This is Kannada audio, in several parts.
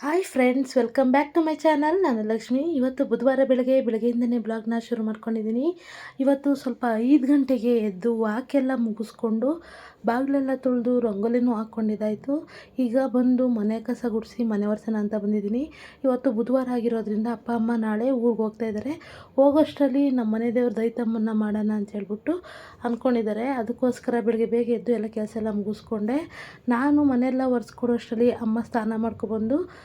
Hi friends welcome back to my channel ನಾನು ಲಕ್ಷ್ಮಿ. ಇವತ್ತು ಬುಧವಾರ ಬೆಳಗ್ಗೆ, ಬೆಳಗ್ಗೆಯಿಂದನೇ ಬ್ಲಾಗ್ನ ಶುರು ಮಾಡ್ಕೊಂಡಿದ್ದೀನಿ ಇವತ್ತು ಸ್ವಲ್ಪ ಐದು ಗಂಟೆಗೆ ಎದ್ದು ವಾಕೆಲ್ಲ ಮುಗಿಸ್ಕೊಂಡು ಬಾಗಿಲೆಲ್ಲ ತುಳಿದು ರಂಗೋಲಿನೂ ಹಾಕ್ಕೊಂಡಿದ್ದಾಯಿತು. ಈಗ ಬಂದು ಮನೆ ಕಸ ಗುಡಿಸಿ ಮನೆ ಒರೆಸೋಣ ಅಂತ ಬಂದಿದ್ದೀನಿ ಇವತ್ತು ಬುಧವಾರ ಆಗಿರೋದ್ರಿಂದ ಅಪ್ಪ, ಅಮ್ಮ ನಾಳೆ ಊರಿಗೆ ಹೋಗ್ತಾ ಇದ್ದಾರೆ ಹೋಗೋಷ್ಟರಲ್ಲಿ ನಮ್ಮ ಮನೆ ದೇವ್ರ ದೈತಮ್ಮನ್ನ ಮಾಡೋಣ ಅಂತ ಹೇಳ್ಬಿಟ್ಟು ಅಂದ್ಕೊಂಡಿದ್ದಾರೆ ಅದಕ್ಕೋಸ್ಕರ ಬೆಳಗ್ಗೆ ಬೇಗ ಎದ್ದು ಎಲ್ಲ ಕೆಲಸ ಎಲ್ಲ ಮುಗಿಸ್ಕೊಂಡೆ. ನಾನು ಮನೆಯೆಲ್ಲ ಒರೆಸ್ಕೊಡೋಷ್ಟರಲ್ಲಿ ಅಮ್ಮ ಸ್ನಾನ ಮಾಡ್ಕೊಬಂದು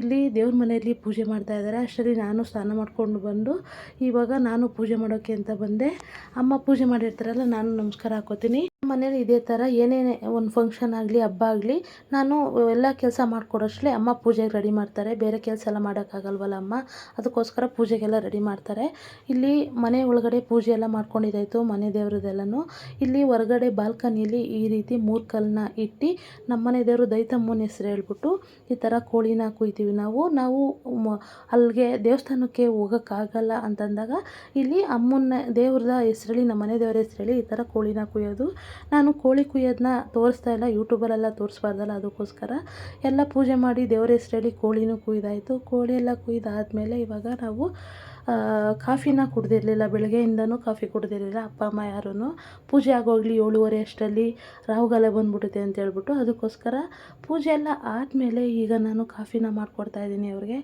ಇಲ್ಲಿ ದೇವ್ರ ಮನೆಯಲ್ಲಿ ಪೂಜೆ ಮಾಡ್ತಾ ಇದ್ದಾರೆ. ಅಷ್ಟರಲ್ಲಿ ನಾನು ಸ್ನಾನ ಮಾಡ್ಕೊಂಡು ಬಂದು, ಇವಾಗ ನಾನು ಪೂಜೆ ಮಾಡೋಕ್ಕೆ ಅಂತ ಬಂದೆ. ಅಮ್ಮ ಪೂಜೆ ಮಾಡಿರ್ತಾರಲ್ಲ, ನಾನು ನಮಸ್ಕಾರ ಹಾಕೋತೀನಿ. ಮನೇಲಿ ಇದೇ ಥರ ಏನೇನೇ ಒಂದು ಫಂಕ್ಷನ್ ಆಗಲಿ, ಹಬ್ಬ ಆಗಲಿ, ನಾನು ಎಲ್ಲ ಕೆಲಸ ಮಾಡಿಕೊಡೋಷ್ಟೇ ಅಮ್ಮ ಪೂಜೆಗೆ ರೆಡಿ ಮಾಡ್ತಾರೆ. ಬೇರೆ ಕೆಲಸ ಎಲ್ಲ ಮಾಡೋಕ್ಕಾಗಲ್ವಲ್ಲ ಅಮ್ಮ? ಅದಕ್ಕೋಸ್ಕರ ಪೂಜೆಗೆಲ್ಲ ರೆಡಿ ಮಾಡ್ತಾರೆ. ಇಲ್ಲಿ ಮನೆ ಒಳಗಡೆ ಪೂಜೆ ಎಲ್ಲ ಮಾಡ್ಕೊಂಡಿದ್ದಾಯಿತು ಮನೆ ದೇವ್ರದ್ದೆಲ್ಲನೂ. ಇಲ್ಲಿ ಹೊರಗಡೆ ಬಾಲ್ಕನಿಯಲ್ಲಿ ಈ ರೀತಿ ಮೂರು ಕಲ್ಲನ್ನ ಇಟ್ಟು ನಮ್ಮ ಮನೆ ದೇವರು ದೈತಮ್ಮನ ಹೆಸರು ಹೇಳ್ಬಿಟ್ಟು ಈ ಥರ ಕೋಳಿನ ಕುಯ್ತೀವಿ. ನಾವು. ನಾವು ಅಲ್ಲಿಗೆ ದೇವಸ್ಥಾನಕ್ಕೆ ಹೋಗೋಕ್ಕಾಗಲ್ಲ ಅಂತಂದಾಗ ಇಲ್ಲಿ ಅಮ್ಮನ ದೇವ್ರದ ಹೆಸ್ರಲ್ಲಿ, ನಮ್ಮ ಮನೆ ದೇವರ ಹೆಸ್ರಲ್ಲಿ ಈ ಥರ ಕೋಳಿನ ಕುಯ್ಯೋದು. ನಾನು ಕೋಳಿ ಕುಯ್ಯೋದನ್ನ ತೋರಿಸ್ತಾ ಇಲ್ಲ, ಯೂಟ್ಯೂಬಲ್ಲೆಲ್ಲ ತೋರಿಸ್ಬಾರ್ದಲ್ಲ ಅದಕ್ಕೋಸ್ಕರ. ಎಲ್ಲ ಪೂಜೆ ಮಾಡಿ ದೇವ್ರ ಹೆಸ್ರಲ್ಲಿ ಕೋಳಿನೂ ಕುಯ್ದಾಯಿತು. ಕೋಳಿ ಎಲ್ಲ ಕುಯ್ದಾದಮೇಲೆ ಇವಾಗ ನಾವು ಕಾಫಿನ ಕುಡ್ದಿರಲಿಲ್ಲ, ಬೆಳಗ್ಗೆಯಿಂದನೂ ಕಾಫಿ ಕುಡ್ದಿರಲಿಲ್ಲ. ಅಪ್ಪ, ಅಮ್ಮ ಯಾರೂ ಪೂಜೆ ಆಗೋಗಲಿ ಏಳುವರೆ ಅಷ್ಟರಲ್ಲಿ ರಾಹುಗಾಲ ಬಂದ್ಬಿಡುತ್ತೆ ಅಂತ ಹೇಳ್ಬಿಟ್ಟು ಅದಕ್ಕೋಸ್ಕರ ಪೂಜೆ ಎಲ್ಲ ಆದಮೇಲೆ ಈಗ ನಾನು ಕಾಫಿನ ಮಾಡಿಕೊಡ್ತಾ ಇದ್ದೀನಿ ಅವ್ರಿಗೆ.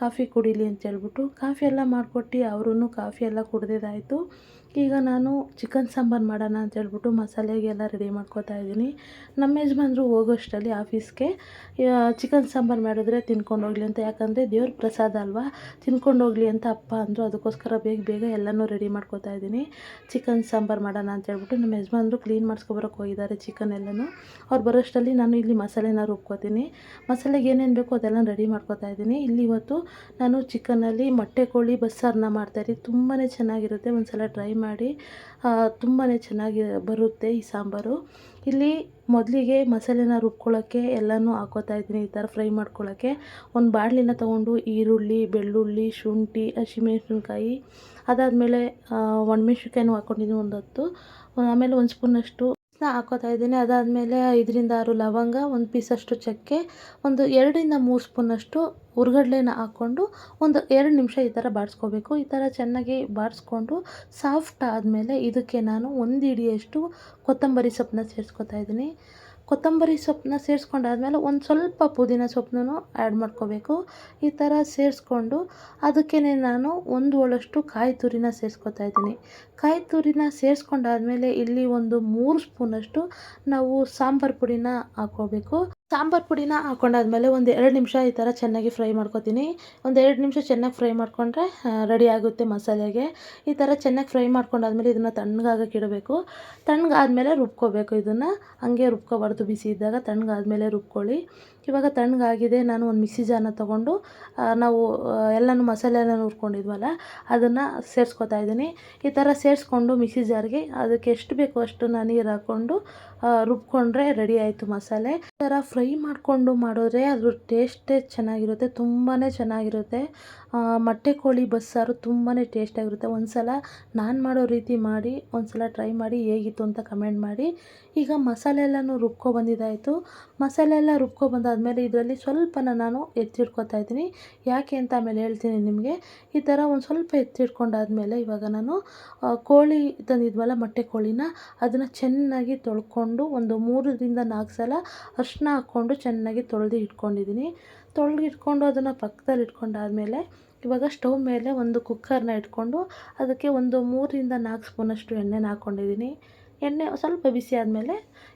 ಕಾಫಿ ಕುಡೀಲಿ ಅಂತ ಹೇಳ್ಬಿಟ್ಟು ಕಾಫಿ ಎಲ್ಲ ಮಾಡಿಕೊಟ್ಟು ಅವರೂ ಕಾಫಿ ಎಲ್ಲ ಕುಡ್ದಿದ್ದಾಯಿತು. ಈಗ ನಾನು ಚಿಕನ್ ಸಾಂಬಾರು ಮಾಡೋಣ ಅಂತ ಹೇಳ್ಬಿಟ್ಟು ಮಸಾಲೆಗೆಲ್ಲ ರೆಡಿ ಮಾಡ್ಕೋತಾ ಇದ್ದೀನಿ. ನಮ್ಮ ಯಜಮಾನ್ರು ಹೋಗೋಷ್ಟರಲ್ಲಿ ಆಫೀಸ್ಗೆ ಚಿಕನ್ ಸಾಂಬಾರು ಮಾಡಿದ್ರೆ ತಿನ್ಕೊಂಡು ಹೋಗಲಿ ಅಂತ. ಯಾಕಂದರೆ ದೇವ್ರ ಪ್ರಸಾದ ಅಲ್ವಾ? ತಿನ್ಕೊಂಡು ಹೋಗಲಿ ಅಂತ ಅಪ್ಪ ಅಂದರು. ಅದಕ್ಕೋಸ್ಕರ ಬೇಗ ಬೇಗ ಎಲ್ಲನೂ ರೆಡಿ ಮಾಡ್ಕೋತಾ ಇದ್ದೀನಿ. ಚಿಕನ್ ಸಾಂಬಾರು ಮಾಡೋಣ ಅಂತ ಹೇಳ್ಬಿಟ್ಟು ನಮ್ಮ ಯಜಮಾನ್ರು ಕ್ಲೀನ್ ಮಾಡಿಸ್ಕೊಬರಕ್ಕೆ ಹೋಗಿದ್ದಾರೆ ಚಿಕನ್ ಎಲ್ಲನೂ. ಅವ್ರು ಬರೋಷ್ಟರಲ್ಲಿ ನಾನು ಇಲ್ಲಿ ಮಸಾಲೆನ ರುಬ್ಕೋತೀನಿ. ಮಸಾಲೆಗೆ ಏನೇನು ಬೇಕೋ ಅದೆಲ್ಲ ರೆಡಿ ಮಾಡ್ಕೋತಾ ಇದ್ದೀನಿ. ಇಲ್ಲಿ ಇವತ್ತು ನಾನು ಚಿಕನಲ್ಲಿ ಮೊಟ್ಟೆ ಕೋಳಿ ಬಸ್ಸಾರನ್ನ ಮಾಡ್ತಾಯಿದ್ದೀನಿ ತುಂಬಾ ಚೆನ್ನಾಗಿರುತ್ತೆ. ಒಂದು ಸಲ ಟ್ರೈ ಮಾಡಿ ತುಂಬಾ ಚೆನ್ನಾಗಿ ಬರುತ್ತೆ ಈ ಸಾಂಬಾರು. ಇಲ್ಲಿ ಮೊದಲಿಗೆ ಮಸಾಲೆನ ರುಬ್ಕೊಳ್ಳೋಕ್ಕೆ ಎಲ್ಲನೂ ಹಾಕೋತಾ ಇದ್ದೀನಿ, ಈ ಥರ ಫ್ರೈ ಮಾಡ್ಕೊಳ್ಳೋಕ್ಕೆ ಒಂದು ಬಾಣಲಿನ ತೊಗೊಂಡು ಈರುಳ್ಳಿ, ಬೆಳ್ಳುಳ್ಳಿ, ಶುಂಠಿ, ಹಸಿಮೆಣ್ಸಿನ್ಕಾಯಿ, ಅದಾದಮೇಲೆ ಒಣಮೆಣ್ಸಿನ್ಕಾಯಿನೂ ಹಾಕ್ಕೊಂಡಿದ್ದೀನಿ ಒಂದು ಹತ್ತು. ಆಮೇಲೆ ಒಂದು ಸ್ಪೂನಷ್ಟು ಹಾಕೋತಾ ಇದ್ದೀನಿ. ಅದಾದಮೇಲೆ ಐದರಿಂದ ಆರು ಲವಂಗ, ಒಂದು ಪೀಸಷ್ಟು ಚಕ್ಕೆ, ಒಂದು ಎರಡರಿಂದ ಮೂರು ಸ್ಪೂನಷ್ಟು ಹುರ್ಗಡ್ಲೆನ ಹಾಕ್ಕೊಂಡು ಒಂದು ಎರಡು ನಿಮಿಷ ಈ ಥರ ಬಾಡಿಸ್ಕೋಬೇಕು ಈ ಥರ ಚೆನ್ನಾಗಿ ಬಾಡಿಸ್ಕೊಂಡು ಸಾಫ್ಟ್ ಆದಮೇಲೆ ಇದಕ್ಕೆ ನಾನು ಒಂದು ಹಿಡಿಯಷ್ಟು ಕೊತ್ತಂಬರಿ ಸೊಪ್ಪನ್ನ ಸೇರಿಸ್ಕೊತಾ ಇದ್ದೀನಿ. ಕೊತ್ತಂಬರಿ ಸೊಪ್ಪನ್ನ ಸೇರಿಸ್ಕೊಂಡಾದ್ಮೇಲೆ ಒಂದು ಸ್ವಲ್ಪ ಪುದೀನ ಸೊಪ್ಪನ್ನೂ ಆ್ಯಡ್ ಮಾಡ್ಕೋಬೇಕು. ಈ ಥರ ಸೇರಿಸ್ಕೊಂಡು ಅದಕ್ಕೇ ನಾನು ಒಂದು ಒಳಷ್ಟು ಕಾಯಿ ತುರಿನ ಸೇರಿಸ್ಕೊತಾ ಇದ್ದೀನಿ. ಕಾಯಿ ತುರಿನ ಸೇರಿಸ್ಕೊಂಡಾದ್ಮೇಲೆ ಇಲ್ಲಿ ಒಂದು ಮೂರು ಸ್ಪೂನಷ್ಟು ನಾವು ಸಾಂಬಾರು ಪುಡಿನ ಹಾಕ್ಕೋಬೇಕು. ಸಾಂಬಾರು ಪುಡಿನ ಹಾಕೊಂಡಾದ್ಮೇಲೆ ಒಂದು ಎರಡು ನಿಮಿಷ ಈ ಥರ ಚೆನ್ನಾಗಿ ಫ್ರೈ ಮಾಡ್ಕೊತೀನಿ. ಒಂದು ಎರಡು ನಿಮಿಷ ಚೆನ್ನಾಗಿ ಫ್ರೈ ಮಾಡಿಕೊಂಡ್ರೆ ರೆಡಿ ಆಗುತ್ತೆ ಮಸಾಲೆಗೆ. ಈ ಥರ ಚೆನ್ನಾಗಿ ಫ್ರೈ ಮಾಡ್ಕೊಂಡಾದ್ಮೇಲೆ ಇದನ್ನು ತಣ್ಣಗಾಗಕ್ಕೆ ಇಡಬೇಕು. ತಣ್ಣಗಾದ್ಮೇಲೆ ರುಬ್ಕೋಬೇಕು ಇದನ್ನು. ಹಂಗೆ ರುಬ್ಕೋಬಾರ್ದು ಬಿಸಿ ಇದ್ದಾಗ ತಣ್ಣಗಾದ್ಮೇಲೆ ರುಬ್ಕೊಳ್ಳಿ. ಇವಾಗ ತಣ್ಣಗಾಗಿದೆ, ನಾನು ಒಂದು ಮಿಕ್ಸಿ ಜಾರನ್ನ ತೊಗೊಂಡು ನಾವು ಎಲ್ಲನೂ ಮಸಾಲೆ ಎಲ್ಲ ಹುರ್ಕೊಂಡಿದ್ವಲ್ಲ ಅದನ್ನು ಸೇರಿಸ್ಕೊತಾ ಇದ್ದೀನಿ. ಈ ಥರ ಸೇರಿಸ್ಕೊಂಡು ಮಿಕ್ಸಿ ಜಾರ್ಗೆ ಅದಕ್ಕೆ ಎಷ್ಟು ಬೇಕೋ ಅಷ್ಟು ನಾನು ನೀರು ಹಾಕ್ಕೊಂಡು ರುಬ್ಕೊಂಡ್ರೆ ರೆಡಿ ಆಯಿತು ಮಸಾಲೆ. ಈ ಥರ ಫ್ರೈ ಮಾಡಿಕೊಂಡು ಮಾಡಿದ್ರೆ ಅದ್ರ ಟೇಸ್ಟೇ ಚೆನ್ನಾಗಿರುತ್ತೆ ತುಂಬಾ ಚೆನ್ನಾಗಿರುತ್ತೆ. ಮೊಟ್ಟೆ ಕೋಳಿ ಬಸ್ಸಾರು ತುಂಬಾ ಟೇಸ್ಟಾಗಿರುತ್ತೆ ಒಂದು ಸಲ ನಾನು ಮಾಡೋ ರೀತಿ ಮಾಡಿ ಒಂದು ಸಲ ಟ್ರೈ ಮಾಡಿ ಹೇಗಿತ್ತು ಅಂತ ಕಮೆಂಟ್ ಮಾಡಿ. ಈಗ ಮಸಾಲೆ ಎಲ್ಲನೂ ರುಬ್ಕೊ ಬಂದಿದ್ದಾಯಿತು. ಮಸಾಲೆ ಎಲ್ಲ ರುಬ್ಕೊ ಬಂದಾದಮೇಲೆ ಇದರಲ್ಲಿ ಸ್ವಲ್ಪನ ನಾನು ಎತ್ತಿಟ್ಕೊತಾ ಇದ್ದೀನಿ. ಯಾಕೆ ಅಂತ ಆಮೇಲೆ ಹೇಳ್ತೀನಿ ನಿಮಗೆ. ಈ ಥರ ಒಂದು ಸ್ವಲ್ಪ ಎತ್ತಿಡ್ಕೊಂಡಾದ್ಮೇಲೆ ಇವಾಗ ನಾನು ಕೋಳಿ ತಂದಿದ್ವಲ್ಲ ಮೊಟ್ಟೆ ಕೋಳಿನ, ಅದನ್ನು ಚೆನ್ನಾಗಿ ತೊಳ್ಕೊಂಡು ಒಂದು ಮೂರರಿಂದ ನಾಲ್ಕು ಸಲ ಅರಿಶಿನ ಹಾಕ್ಕೊಂಡು ಚೆನ್ನಾಗಿ ತೊಳೆದು ಇಟ್ಕೊಂಡಿದ್ದೀನಿ. ತೊಳೆದು ಇಟ್ಕೊಂಡು ಅದನ್ನು ಪಕ್ಕದಲ್ಲಿ ಇಟ್ಕೊಂಡಾದಮೇಲೆ ಇವಾಗ ಸ್ಟವ್ ಮೇಲೆ ಒಂದು ಕುಕ್ಕರ್ನ ಇಟ್ಕೊಂಡು ಅದಕ್ಕೆ ಒಂದು ಮೂರರಿಂದ ನಾಲ್ಕು ಸ್ಪೂನಷ್ಟು ಎಣ್ಣೆನ ಹಾಕ್ಕೊಂಡಿದ್ದೀನಿ. ಎಣ್ಣೆ ಸ್ವಲ್ಪ ಬಿಸಿ ಆದಮೇಲೆ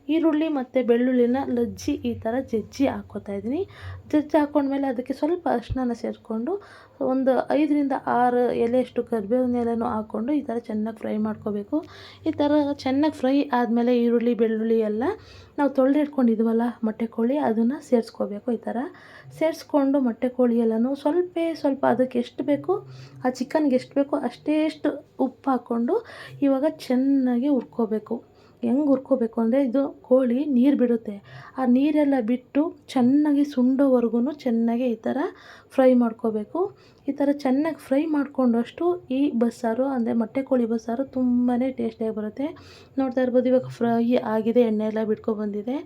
ಈರುಳ್ಳಿ ಮತ್ತು ಬೆಳ್ಳುಳ್ಳಿನ ಲಜ್ಜಿ ಈ ಥರ ಜಜ್ಜಿ ಹಾಕ್ಕೋತಾ ಇದ್ದೀನಿ. ಜಜ್ಜಿ ಹಾಕ್ಕೊಂಡ್ಮೇಲೆ ಅದಕ್ಕೆ ಸ್ವಲ್ಪ ಅರಿಶಿನ ಸೇರಿಸ್ಕೊಂಡು ಒಂದು ಐದರಿಂದ ಆರು ಎಲೆಯಷ್ಟು ಕರಿಬೇವಿನ ಎಲೆನೂ ಹಾಕ್ಕೊಂಡು ಈ ಥರ ಚೆನ್ನಾಗಿ ಫ್ರೈ ಮಾಡ್ಕೋಬೇಕು. ಈ ಥರ ಚೆನ್ನಾಗಿ ಫ್ರೈ ಆದಮೇಲೆ ಈರುಳ್ಳಿ, ಬೆಳ್ಳುಳ್ಳಿ ಎಲ್ಲ ನಾವು ತೊಳೆದಿಟ್ಕೊಂಡಿದ್ವಲ್ಲ ಮೊಟ್ಟೆ ಕೋಳಿ, ಅದನ್ನು ಸೇರಿಸ್ಕೋಬೇಕು ಈ ಥರ. ಸೇರಿಸ್ಕೊಂಡು ಮೊಟ್ಟೆ ಕೋಳಿ ಎಲ್ಲನೂ ಸ್ವಲ್ಪ ಸ್ವಲ್ಪ ಅದಕ್ಕೆ ಎಷ್ಟು ಬೇಕು, ಆ ಚಿಕನ್ಗೆ ಎಷ್ಟು ಬೇಕೋ ಅಷ್ಟೇಷ್ಟು ಉಪ್ಪು ಹಾಕ್ಕೊಂಡು ಇವಾಗ ಚೆನ್ನಾಗಿ ಹುರ್ಕೋಬೇಕು. ಹೆಂಗೆ ಹುರ್ಕೋಬೇಕು ಅಂದರೆ ಇದು ಕೋಳಿ ನೀರು ಬಿಡುತ್ತೆ. ಆ ನೀರೆಲ್ಲ ಬಿಟ್ಟು ಚೆನ್ನಾಗಿ ಸುಂಡೋವರೆಗೂ ಚೆನ್ನಾಗಿ ಈ ಥರ ಫ್ರೈ ಮಾಡ್ಕೋಬೇಕು. ಈ ಥರ ಚೆನ್ನಾಗಿ ಫ್ರೈ ಮಾಡಿಕೊಂಡಷ್ಟು ಈ ಬಸ್ಸಾರು, ಅಂದರೆ ಮೊಟ್ಟೆ ಕೋಳಿ ಬಸ್ಸಾರು ತುಂಬಾ ಟೇಸ್ಟಿಯಾಗಿ ಬರುತ್ತೆ. ನೋಡ್ತಾ ಇರ್ಬೋದು ಇವಾಗ ಫ್ರೈ ಆಗಿದೆ ಎಣ್ಣೆ ಎಲ್ಲ ಬಿಟ್ಕೊಬಂದಿದೆ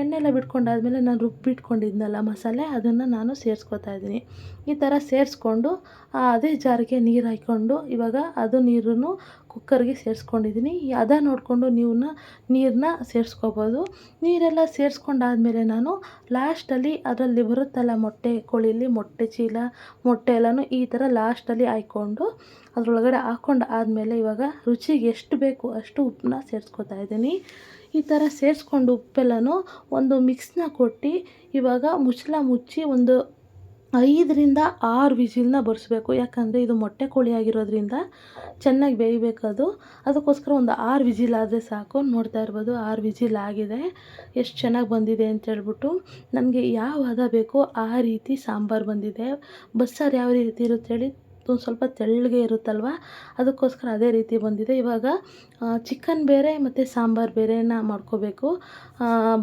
ಎಣ್ಣೆ ಎಲ್ಲ ಬಿಟ್ಕೊಂಡಾದ್ಮೇಲೆ ನಾನು ರುಬ್ಬಿಟ್ಕೊಂಡಿದ್ನಲ್ಲ ಮಸಾಲೆ, ಅದನ್ನು ನಾನು ಸೇರಿಸ್ಕೊತಾ ಇದ್ದೀನಿ. ಈ ಥರ ಸೇರಿಸ್ಕೊಂಡು ಅದೇ ಜಾರಿಗೆ ನೀರು ಹಾಕ್ಕೊಂಡು ಇವಾಗ ಅದು ನೀರನ್ನು ಕುಕ್ಕರ್ಗೆ ಸೇರಿಸ್ಕೊಂಡಿದ್ದೀನಿ. ಅದ ನೋಡಿಕೊಂಡು ನೀವು ನೀರನ್ನ ಸೇರಿಸ್ಕೋಬೋದು. ನೀರೆಲ್ಲ ಸೇರಿಸ್ಕೊಂಡಾದ್ಮೇಲೆ ನಾನು ಲಾಸ್ಟಲ್ಲಿ ಅದರಲ್ಲಿ ಬರುತ್ತಲ್ಲ ಮೊಟ್ಟೆ, ಕೋಳಿಲಿ ಮೊಟ್ಟೆ ಚೀಲ, ಮೊಟ್ಟೆ ಎಲ್ಲನೂ ಈ ಥರ ಲಾಸ್ಟಲ್ಲಿ ಹಾಕ್ಕೊಂಡು ಅದರೊಳಗಡೆ ಹಾಕ್ಕೊಂಡು ಆದಮೇಲೆ ಇವಾಗ ರುಚಿಗೆ ಎಷ್ಟು ಬೇಕು ಅಷ್ಟು ಉಪ್ಪನ್ನ ಸೇರಿಸ್ಕೊತಾ ಇದ್ದೀನಿ. ಈ ಥರ ಸೇರಿಸ್ಕೊಂಡು ಉಪ್ಪೆಲ್ಲನೂ ಒಂದು ಮಿಕ್ಸ್ನ ಕೊಟ್ಟು ಇವಾಗ ಮುಚ್ಚಳ ಮುಚ್ಚಿ ಒಂದು ಐದರಿಂದ ಆರು ವಿಜಿಲ್ನ ಬರೆಸ್ಬೇಕು. ಯಾಕಂದರೆ ಇದು ಮೊಟ್ಟೆ ಕೋಳಿ ಆಗಿರೋದ್ರಿಂದ ಚೆನ್ನಾಗಿ ಬೇಯಬೇಕದು ಅದು. ಅದಕ್ಕೋಸ್ಕರ ಒಂದು ಆರು ವಿಜಿಲ್ ಆದರೆ ಸಾಕು. ನೋಡ್ತಾ ಇರ್ಬೋದು ಆರು ವಿಜಿಲ್ ಆಗಿದೆ. ಎಷ್ಟು ಚೆನ್ನಾಗಿ ಬಂದಿದೆ ಅಂತ ಹೇಳ್ಬಿಟ್ಟು ನನಗೆ ಯಾವ ಹದ ಬೇಕೋ ಆ ರೀತಿ ಸಾಂಬಾರು ಬಂದಿದೆ. ಬಸ್ಸಾರು ಯಾವ ರೀತಿ ಇರುತ್ತೆ ಹೇಳಿ ಒಂದು ಸ್ವಲ್ಪ ತೆಳ್ಳಗೆ ಇರುತ್ತಲ್ವ? ಅದಕ್ಕೋಸ್ಕರ ಅದೇ ರೀತಿ ಬಂದಿದೆ. ಇವಾಗ ಚಿಕನ್ ಬೇರೆ ಮತ್ತು ಸಾಂಬಾರು ಬೇರೆನ ಮಾಡ್ಕೋಬೇಕು.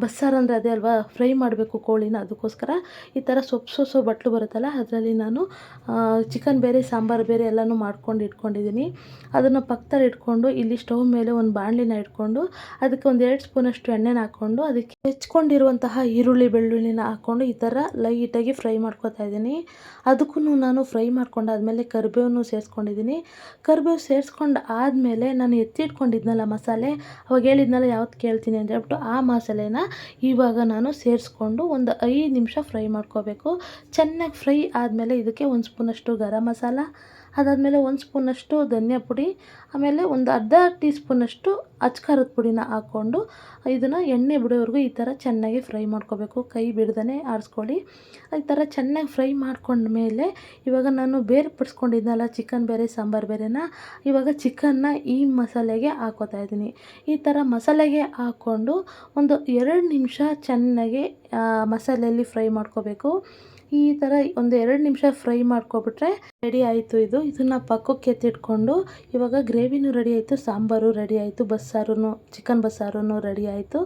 ಬಸ್ಸಾರು ಅಂದರೆ ಅದೇ ಅಲ್ವಾ? ಫ್ರೈ ಮಾಡಬೇಕು ಕೋಳಿನ. ಅದಕ್ಕೋಸ್ಕರ ಈ ಥರ ಸೊಪ್ಪು ಸೊಸು ಬಟ್ಲು ಬರುತ್ತಲ್ಲ, ಅದರಲ್ಲಿ ನಾನು ಚಿಕನ್ ಬೇರೆ, ಸಾಂಬಾರು ಬೇರೆ ಎಲ್ಲನೂ ಮಾಡ್ಕೊಂಡು ಇಟ್ಕೊಂಡಿದ್ದೀನಿ. ಅದನ್ನು ಪಕ್ಕದಲ್ಲಿ ಇಟ್ಕೊಂಡು, ಇಲ್ಲಿ ಸ್ಟವ್ ಮೇಲೆ ಒಂದು ಬಾಣಲಿನ ಇಟ್ಕೊಂಡು, ಅದಕ್ಕೆ ಒಂದು ಎರಡು ಸ್ಪೂನಷ್ಟು ಎಣ್ಣೆನ ಹಾಕ್ಕೊಂಡು, ಅದಕ್ಕೆ ಹೆಚ್ಕೊಂಡಿರುವಂತಹ ಈರುಳ್ಳಿ ಬೆಳ್ಳುಳ್ಳಿನ ಹಾಕ್ಕೊಂಡು ಈ ಥರ ಲೈಟಾಗಿ ಫ್ರೈ ಮಾಡ್ಕೊತಾ ಇದ್ದೀನಿ. ಅದಕ್ಕೂ ನಾನು ಫ್ರೈ ಮಾಡ್ಕೊಂಡಾದ್ಮೇಲೆ ಕರಿಬೇವನ್ನು ಸೇರಿಸ್ಕೊಂಡಿದ್ದೀನಿ. ಕರಿಬೇವು ಸೇರಿಸ್ಕೊಂಡು ಆದಮೇಲೆ ನಾನು ಎತ್ತಿಟ್ಕೊಂಡಿದ್ನಲ್ಲ ಮಸಾಲೆ, ಅವಾಗ ಹೇಳಿದ್ನಲ್ಲ ಯಾವತ್ತು ಕೇಳ್ತೀನಿ ಅಂತ ಹೇಳ್ಬಿಟ್ಟು ಆ ಮಸಾಲೆನ ಇವಾಗ ನಾನು ಸೇರಿಸ್ಕೊಂಡು ಒಂದು ಐದು ನಿಮಿಷ ಫ್ರೈ ಮಾಡ್ಕೋಬೇಕು. ಚೆನ್ನಾಗಿ ಫ್ರೈ ಆದಮೇಲೆ ಇದಕ್ಕೆ ಒಂದು ಸ್ಪೂನಷ್ಟು ಗರಂ ಮಸಾಲ ಅದಾದಮೇಲೆ ಒಂದು ಸ್ಪೂನಷ್ಟು ಧನಿಯಾ ಪುಡಿ, ಆಮೇಲೆ ಒಂದು ಅರ್ಧ ಟೀ ಸ್ಪೂನಷ್ಟು ಅಚ್ಕಾರದ ಪುಡಿನ ಹಾಕ್ಕೊಂಡು ಇದನ್ನು ಎಣ್ಣೆ ಬಿಡೋವರೆಗೂ ಈ ಥರ ಚೆನ್ನಾಗಿ ಫ್ರೈ ಮಾಡ್ಕೋಬೇಕು. ಕೈ ಬಿಡ್ದೇ ಆರಿಸ್ಕೊಳ್ಳಿ. ಈ ಥರ ಚೆನ್ನಾಗಿ ಫ್ರೈ ಮಾಡ್ಕೊಂಡ್ಮೇಲೆ ಇವಾಗ ನಾನು ಬೇರೆ ಪಡಿಸ್ಕೊಂಡಿದ್ನಲ್ಲ, ಚಿಕನ್ ಬೇರೆ, ಸಾಂಬಾರು ಬೇರೆನ, ಇವಾಗ ಚಿಕನ್ನ ಈ ಮಸಾಲೆಗೆ ಹಾಕೋತಾ ಇದ್ದೀನಿ. ಈ ಥರ ಮಸಾಲೆಗೆ ಹಾಕ್ಕೊಂಡು ಒಂದು ಎರಡು ನಿಮಿಷ ಚೆನ್ನಾಗಿ ಮಸಾಲೆಯಲ್ಲಿ ಫ್ರೈ ಮಾಡ್ಕೋಬೇಕು. ಈ ಥರ ಒಂದು ಎರಡು ನಿಮಿಷ ಫ್ರೈ ಮಾಡ್ಕೊಬಿಟ್ರೆ ರೆಡಿ ಆಯಿತು ಇದು. ಇದನ್ನು ಪಕ್ಕಕ್ಕೆ ಎತ್ತಿಟ್ಕೊಂಡು ಇವಾಗ ಗ್ರೇವಿನೂ ರೆಡಿ ಆಯಿತು, ಸಾಂಬಾರು ರೆಡಿ ಆಯಿತು ಬಸ್ಸಾರು ಚಿಕನ್ ಬಸ್ಸಾರು ರೆಡಿ ಆಯಿತು.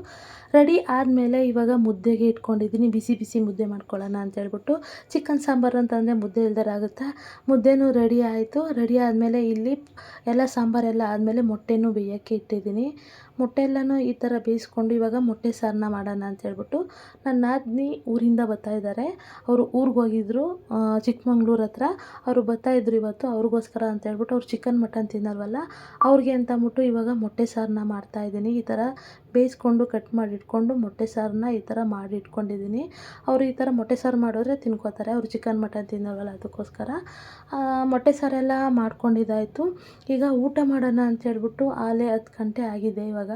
ರೆಡಿ ಆದಮೇಲೆ ಇವಾಗ ಮುದ್ದೆಗೆ ಇಟ್ಕೊಂಡಿದ್ದೀನಿ. ಬಿಸಿ ಬಿಸಿ ಮುದ್ದೆ ಮಾಡ್ಕೊಳ್ಳೋಣ ಅಂತ ಹೇಳ್ಬಿಟ್ಟು ಚಿಕನ್ ಸಾಂಬಾರು ಅಂತಂದರೆ ಮುದ್ದೆ ಇಲ್ದಾರಾಗುತ್ತೆ ಮುದ್ದೆನೂ ರೆಡಿ ಆಯಿತು. ರೆಡಿ ಆದಮೇಲೆ ಇಲ್ಲಿ ಎಲ್ಲ ಸಾಂಬಾರೆಲ್ಲ ಆದಮೇಲೆ ಮೊಟ್ಟೆನೂ ಬೇಯೋಕ್ಕೆ ಇಟ್ಟಿದ್ದೀನಿ. ಮೊಟ್ಟೆ ಎಲ್ಲನೂ ಈ ಥರ ಬೇಯಿಸ್ಕೊಂಡು ಇವಾಗ ಮೊಟ್ಟೆ ಸಾರನ್ನ ಮಾಡೋಣ ಅಂತ ಹೇಳ್ಬಿಟ್ಟು ನನ್ನ ನಾದಿನಿ ಊರಿಂದ ಬರ್ತಾ ಇದ್ದಾರೆ. ಅವರು ಊರಿಗೆ ಹೋಗಿದ್ರು ಚಿಕ್ಕಮಂಗ್ಳೂರು ಹತ್ರ. ಅವರು ಬರ್ತಾಯಿದ್ರು ಇವತ್ತು ಅವ್ರಿಗೋಸ್ಕರ ಅಂತ ಹೇಳ್ಬಿಟ್ಟು ಅವ್ರು ಚಿಕನ್ ಮಟನ್ ತಿನ್ನಲ್ವಲ್ಲ? ಅವ್ರಿಗೆ ಅಂತ ಅಂದ್ಬಿಟ್ಟು ಇವಾಗ ಮೊಟ್ಟೆ ಸಾರನ್ನ ಮಾಡ್ತಾಯಿದ್ದೀನಿ ಈ ಥರ ಬೇಯಿಸ್ಕೊಂಡು ಕಟ್ ಮಾಡಿ ಇಟ್ಕೊಂಡು ಮೊಟ್ಟೆ ಸಾರನ್ನ ಈ ಥರ ಮಾಡಿ ಇಟ್ಕೊಂಡಿದ್ದೀನಿ ಅವರು ಈ ಥರ ಮೊಟ್ಟೆ ಸಾರು ಮಾಡಿದ್ರೆ ತಿನ್ಕೋತಾರೆ. ಅವರು ಚಿಕನ್ ಮಟನ್ ತಿನ್ನಲ್ವಲ್ಲ ಅದಕ್ಕೋಸ್ಕರ. ಮೊಟ್ಟೆ ಸಾರೆಲ್ಲ ಮಾಡ್ಕೊಂಡಿದ್ದಾಯಿತು. ಈಗ ಊಟ ಮಾಡೋಣ ಅಂತ ಹೇಳ್ಬಿಟ್ಟು ಆಲೇ ಹತ್ತು ಗಂಟೆ ಆಗಿದೆ ಇವಾಗ.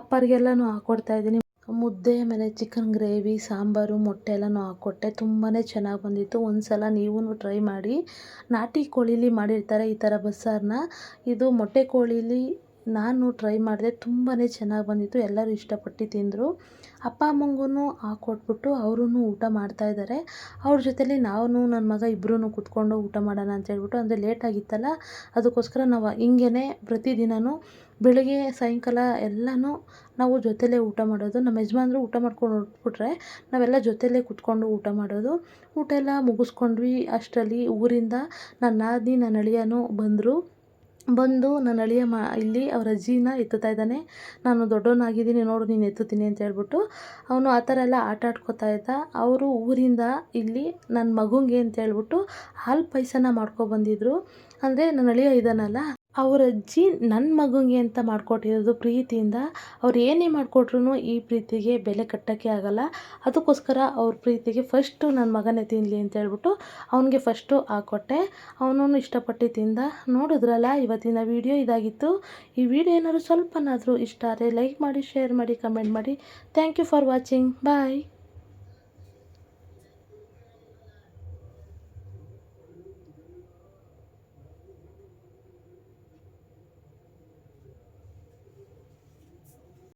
ಅಪ್ಪರಿಗೆಲ್ಲನೂ ಹಾಕ್ಕೊಡ್ತಾಯಿದ್ದೀನಿ ಮುದ್ದೆ ಆಮೇಲೆ ಚಿಕನ್ ಗ್ರೇವಿ, ಸಾಂಬಾರು, ಮೊಟ್ಟೆ ಎಲ್ಲನೂ ಹಾಕ್ಕೊಟ್ಟೆ. ತುಂಬಾ ಚೆನ್ನಾಗಿ ಬಂದಿತ್ತು. ಒಂದು ಸಲ ನೀವೂ ಟ್ರೈ ಮಾಡಿ. ನಾಟಿ ಕೋಳಿಲಿ ಮಾಡಿರ್ತಾರೆ ಈ ಥರ ಬಸ್ಸಾರನ್ನ ಇದು ಮೊಟ್ಟೆ ಕೋಳಿಲಿ ನಾನು ಟ್ರೈ ಮಾಡಿದೆ. ತುಂಬಾ ಚೆನ್ನಾಗಿ ಬಂದಿತ್ತು. ಎಲ್ಲರೂ ಇಷ್ಟಪಟ್ಟು ತಿಂದರು. ಅಪ್ಪ ಅಮ್ಮಂಗೂ ಹಾಕ್ಕೊಟ್ಬಿಟ್ಟು ಅವರೂ ಊಟ ಮಾಡ್ತಾಯಿದ್ದಾರೆ ಅವ್ರ ಜೊತೇಲಿ ನಾವು ನನ್ನ ಮಗ ಇಬ್ಬರೂ ಕೂತ್ಕೊಂಡು ಊಟ ಮಾಡೋಣ ಅಂತ ಹೇಳ್ಬಿಟ್ಟು ಅಂದರೆ ಲೇಟಾಗಿತ್ತಲ್ಲ ಅದಕ್ಕೋಸ್ಕರ ನಾವು ಹಿಂಗೇ ಪ್ರತಿದಿನವೂ ಬೆಳಗ್ಗೆ, ಸಾಯಂಕಾಲ ಎಲ್ಲನೂ ನಾವು ಜೊತೆಲೇ ಊಟ ಮಾಡೋದು. ನಮ್ಮ ಯಜಮಾನ್ರು ಊಟ ಮಾಡ್ಕೊಂಡು ಹೊರಟ್ಬಿಟ್ರೆ ನಾವೆಲ್ಲ ಜೊತೆಲೇ ಕೂತ್ಕೊಂಡು ಊಟ ಮಾಡೋದು. ಊಟ ಎಲ್ಲ ಮುಗಿಸ್ಕೊಂಡ್ವಿ. ಅಷ್ಟರಲ್ಲಿ ಊರಿಂದ ನನ್ನ ನಾದಿನಿ ನನ್ನ ಅಳಿಯನೂ ಬಂದರು. ಬಂದು ನನ್ನ ಅಳಿಯ ಮಾ, ಇಲ್ಲಿ ಅವ್ರ ಅಜ್ಜಿನ ಎತ್ತುತ್ತಾ ಇದ್ದಾನೆ. ನಾನು ದೊಡ್ಡವನಾಗಿದ್ದೀನಿ, ನೋಡು ನೀನು ಎತ್ತುತ್ತೀನಿ ಅಂತ ಹೇಳ್ಬಿಟ್ಟು ಅವನು ಆ ಥರ ಎಲ್ಲ ಆಟ ಆಡ್ಕೊತಾ ಇದ್ದ. ಅವರು ಊರಿಂದ ಇಲ್ಲಿ ನನ್ನ ಮಗುಂಗೆ ಅಂತ ಹೇಳ್ಬಿಟ್ಟು ಹಾಲು ಪಾಯಸನ ಮಾಡ್ಕೊಬಂದಿದ್ರು ಅಂದರೆ ನನ್ನ ಅಳಿಯ ಇದ್ದಾನಲ್ಲ ಅವ್ರ ಅಜ್ಜಿ ನನ್ನ ಮಗುಗೆ ಅಂತ ಮಾಡಿಕೊಟ್ಟಿರೋದು ಪ್ರೀತಿಯಿಂದ ಅವ್ರು ಏನೇ ಮಾಡಿಕೊಟ್ರು ಈ ಪ್ರೀತಿಗೆ ಬೆಲೆ ಕಟ್ಟೋಕ್ಕೆ ಆಗೋಲ್ಲ. ಅದಕ್ಕೋಸ್ಕರ ಅವ್ರ ಪ್ರೀತಿಗೆ ಫಸ್ಟು ನನ್ನ ಮಗನೇ ತಿನ್ನಲಿ ಅಂತ ಹೇಳ್ಬಿಟ್ಟು ಅವನಿಗೆ ಫಸ್ಟು ಹಾಕ್ಕೊಟ್ಟೆ ಅವನೂ ಇಷ್ಟಪಟ್ಟು ತಿಂದ. ನೋಡಿದ್ರಲ್ಲ, ಇವತ್ತಿನ ವೀಡಿಯೋ ಇದಾಗಿತ್ತು. ಈ ವಿಡಿಯೋ ಏನಾದ್ರು ಸ್ವಲ್ಪನಾದರೂ ಇಷ್ಟ ಆದರೆ ಲೈಕ್ ಮಾಡಿ ಶೇರ್ ಮಾಡಿ ಕಮೆಂಟ್ ಮಾಡಿ. Thank you for watching bye